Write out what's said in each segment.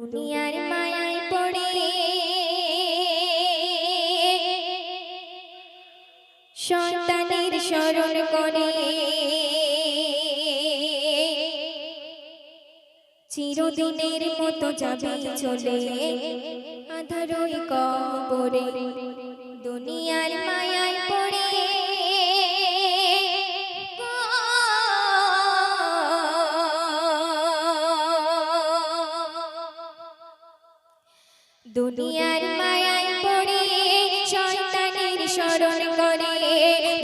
দুনিয়ার মায়ায় পড়ে। সন্তানের স্মরণ করে। চিরদিনের মতো যাবে চলে আধারই কবরে। দুনিয়ার মায়ায় দুনিয়ার মায়ায় পড়ে শয়তানের শরণ করে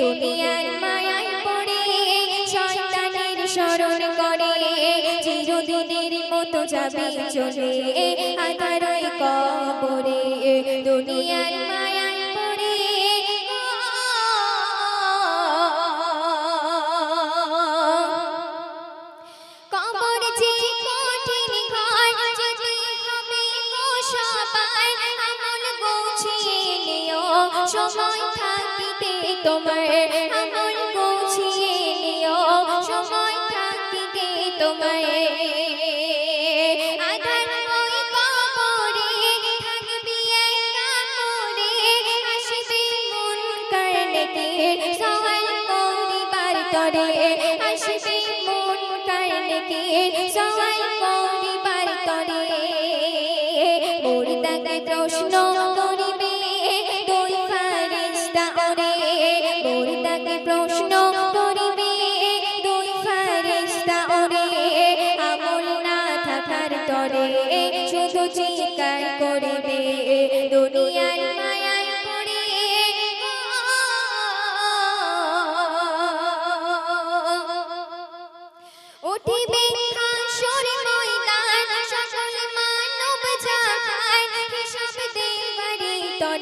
দুনিয়ার মায়ায় পড়ে শয়তানের শরণ করে চিরদিনের মতো যাবে চলে কবরে। দুনিয়ার সময় থাকিতে তোমার আমল গুছিয়ে নিও। সময় থাকিতে তোমার সওয়াল করিবার তরে। আসবে মন কারণেতে সওয়াল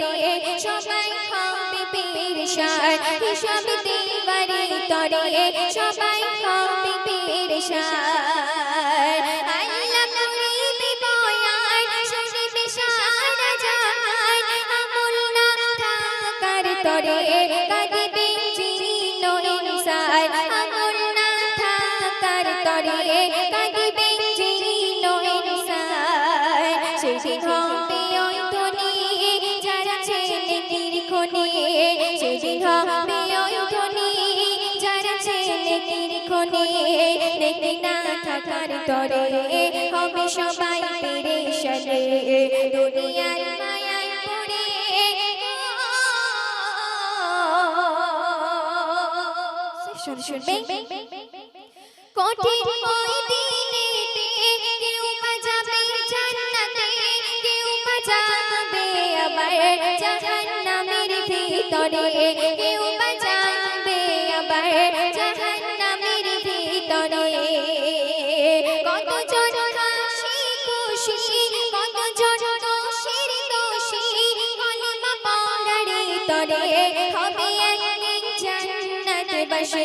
তরে সবাই হবে পেরেশান হিসাব দেবারে তরে, সবাই হবে পেরেশান আল্লাহ করিবে বয়ান শুনিবে সারা জাহান। আমল না থাকার তরে হবে ওই ধনী যারা ছেলে নির্খনে দেখতে না থাকার তরে হবে সবাই পেরেশানে। দুনিয়ার মায়ায় পড়ে শুনবে? কঠিন ওই দিনেতে কেউ বা যাবে জান্নাতে কেউ বা যাবে আবার জাহান্নামের ভিতরে কেউ বাঁচাবে আবার জাহান্নামের ভিতরে। কতজন হাসি খুশি, কতজন দোষের দোষী, কলিমা পড়ার তরে হবে এক জান্নাত বসে।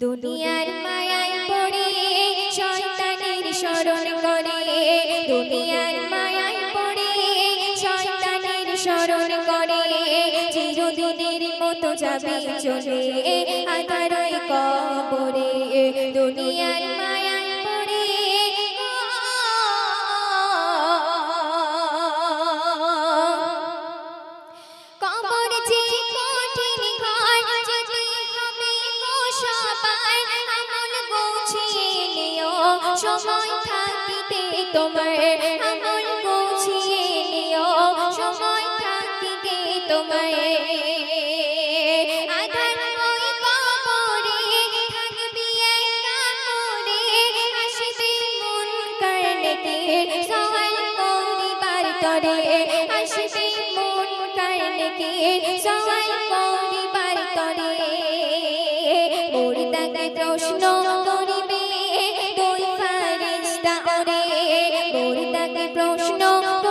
দুনিয়ার মায়ায় পড়ে শয়তানের শরণ করে দুনিয়ার মায়ায় পড়ে শয়তানের শরণ করে চিরদিনের মতো যাবে চলে। আধারয় কবরে। দুনিয়ার সময় থাকিতে তোমার আমল গুছিয়ে নিও। সময় থাকিতে তোমার ওই কবরে করে। আসবে মন তরে। আসবে নেকি সওয়াল করিবার তরে। মুর্দাকে প্রশ্ন প্রশ্ন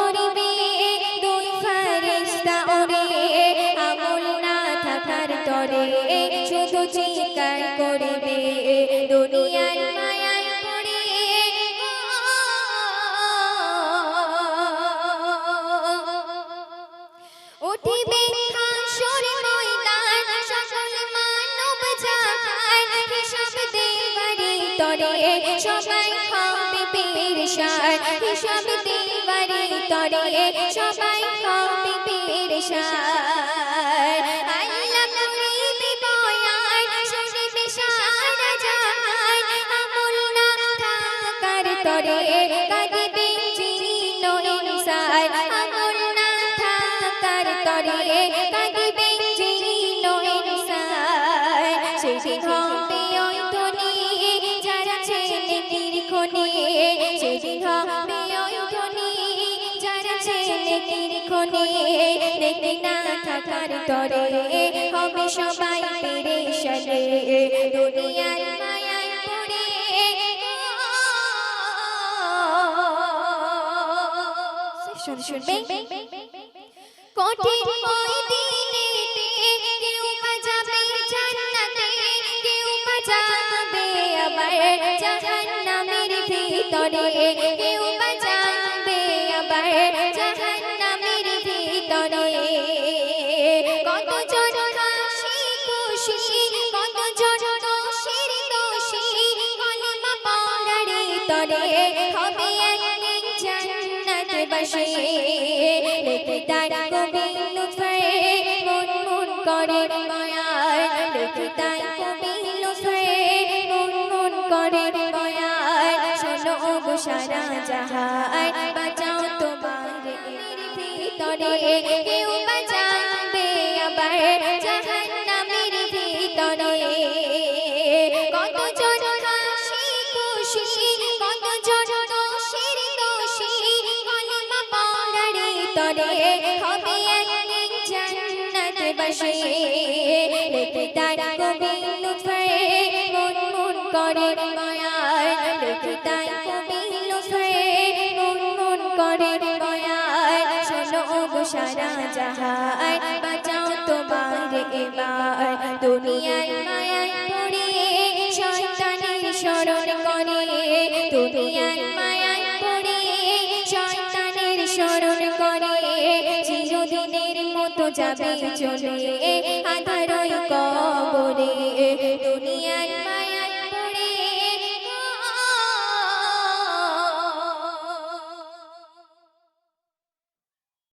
হিসাব দেবারে তরে সবাই হবে পেরেশান। আল্লাহ করিবে বয়ান শুনিবে সারা জাহান। আমল না থাকার তরে কাঁদিবে জিন ইনসান। আমল না থাকার তরে কাঁদিবে নির্খনে দেখতে না থাকার তরে হবে সবাই পেরেশানে। দুনিয়ার মায়ায় পড়ে শুনবে? কঠিন ওই দিনেতে কেউ বা যাবে জান্নাতে কেউ বা আবার জাহান্নামের ভিতরে। কেউ বা জান্নাতে বসে লেখে তার কবি লুৎফে মন মন করে মায়ার। লেখে তার কবি লুৎফে মন মন করে মায়ার। শোনো গো সারা জাহান, বাঁচাও তোমার ভিতরে। কেউ তরে হবে একদিন জান্নাতে বসে। লেখে তার কবি লুৎফে মন মন করে পড়ে, শয়তানের স্মরণ করে। মায়ায় তো যাবে চলে। আধারয় কবরে দুনিয়ার